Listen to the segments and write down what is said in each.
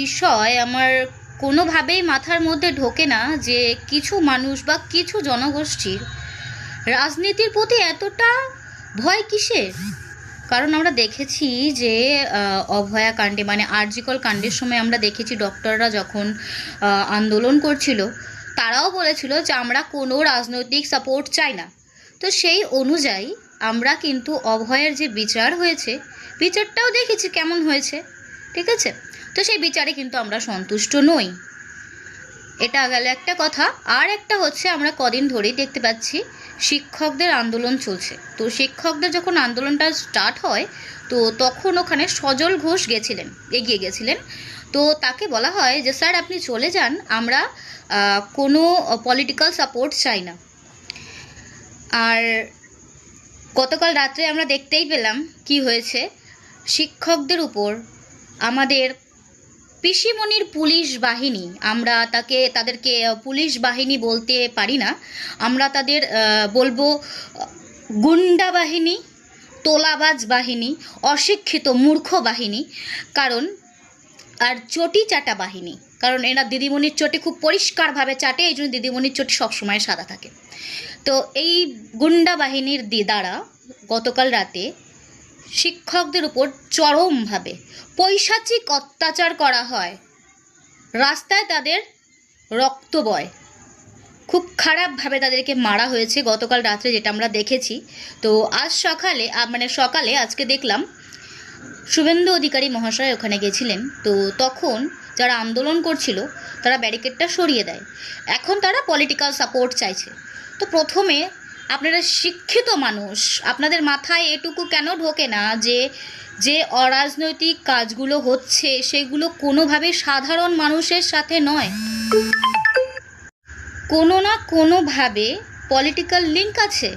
বিষয় আমার কোনোভাবেই মাথার মধ্যে ঢোকে না যে কিছু মানুষ বা কিছু জনগোষ্ঠীর রাজনীতির প্রতি এতটা ভয় কিসের? কারণ আমরা দেখেছি যে অভয়া কাণ্ডে মানে আরজিকল কাণ্ডের সময় আমরা দেখেছি ডক্টররা যখন আন্দোলন করছিল, তারাও বলেছিল যে আমরা কোনো রাজনৈতিক সাপোর্ট চাই না। তো সেই অনুযায়ী আমরা কিন্তু অভয়ের যে বিচার হয়েছে, বিচারটাও দেখেছি কেমন হয়েছে, ঠিক আছে? তো সেই বিচারে কিন্তু আমরা সন্তুষ্ট নই। এটা গেল একটা কথা। আর একটা হচ্ছে আমরা কদিন ধরেই দেখতে পাচ্ছি শিক্ষকদের আন্দোলন চলছে। তো শিক্ষকদের যখন আন্দোলনটা স্টার্ট হয়, তো তখন ওখানে সজল ঘোষ গেছিলেন, এগিয়ে গেছিলেন। তো তাকে বলা হয় যে, স্যার, আপনি চলে যান। আমরা কোনো পলিটিক্যাল সাপোর্ট চাই না। আর গতকাল রাত্রে আমরা দেখতেই পেলাম কি হয়েছে। শিক্ষকদের উপর আমাদের পিসিমণির পুলিশ বাহিনী, আমরা তাকে, তাদেরকে পুলিশ বাহিনী বলতে পারি না। আমরা তাদের বলব, গুন্ডা বাহিনী, তোলাবাজ বাহিনী, অশিক্ষিত মূর্খ বাহিনী, কারণ, আর চটি চাটা বাহিনী, কারণ এরা দিদিমণির চটি খুব পরিষ্কারভাবে চাটে, এই জন্য দিদিমণির চটি সবসময় সাদা থাকে। তো এই গুন্ডা বাহিনীর দ্বারা গতকাল রাতে শিক্ষকদের উপর চরমভাবে পৈশাচিক অত্যাচার করা হয়। রাস্তায় তাদের রক্ত বয়। খুব খারাপভাবে তাদেরকে মারা হয়েছে গতকাল রাত্রে যেটা আমরা দেখেছি। তো আজ সকালে মানে সকালে আজকে দেখলাম, শুভেন্দু অধিকারী মহাশয় ওখানে গেছিলেন। তো তখন যারা আন্দোলন করছিল, তারা ব্যারিকেডটা সরিয়ে দেয়। এখন তারা পলিটিক্যাল সাপোর্ট চাইছে। তো প্রথমে আপনারা শিক্ষিত মানুষ, আপনাদের মাথায় এটুকু কেন ঢোকে না যে যে অরাজনৈতিক কাজগুলো হচ্ছে সেগুলো কোনোভাবে সাধারণ মানুষের সাথে নয়। কোনো না কোনোভাবে পলিটিক্যাল লিঙ্ক আছে।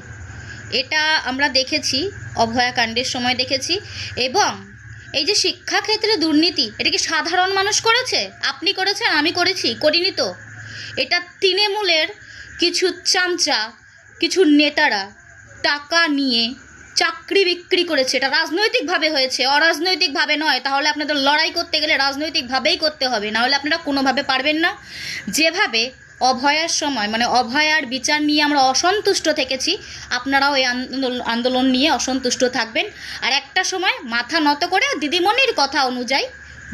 এটা আমরা দেখেছি, অভয়াকাণ্ডের সময় দেখেছি। এবং এই যে শিক্ষাক্ষেত্রে দুর্নীতি, এটা কি সাধারণ মানুষ করেছে? আপনি করেছেন, আমি করেছি, করিনি তো? এটা তৃণমূলের কিছু চামচা কিছু নেতারা টাকা নিয়ে চাকরি বিক্রি করেছে। এটা রাজনৈতিকভাবে হয়েছে। অরাজনৈতিকভাবে নয়। তাহলে আপনাদের লড়াই করতে গেলে রাজনৈতিকভাবেই করতে হবে। নাহলে আপনারা কোনোভাবে পারবেন না। যেভাবে অভয়ার সময় মানে অভয়ার বিচার নিয়ে আমরা অসন্তুষ্ট থেকেছি, আপনারাও এই আন্দোলন নিয়ে অসন্তুষ্ট থাকবেন। আর একটা সময় মাথা নত করে দিদিমণির কথা অনুযায়ী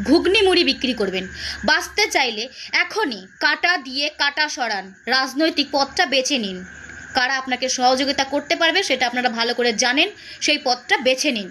ঘুগনি মুড়ি বিক্রি করবেন। বাঁচতে চাইলে এখনই কাটা দিয়ে কাটা সরান। রাজনৈতিক পথটা বেছে নিন। কারা আপনাকে সহযোগিতা করতে পারবে সেটা আপনারা ভালো করে জানেন সেই পথটা বেছে নিন।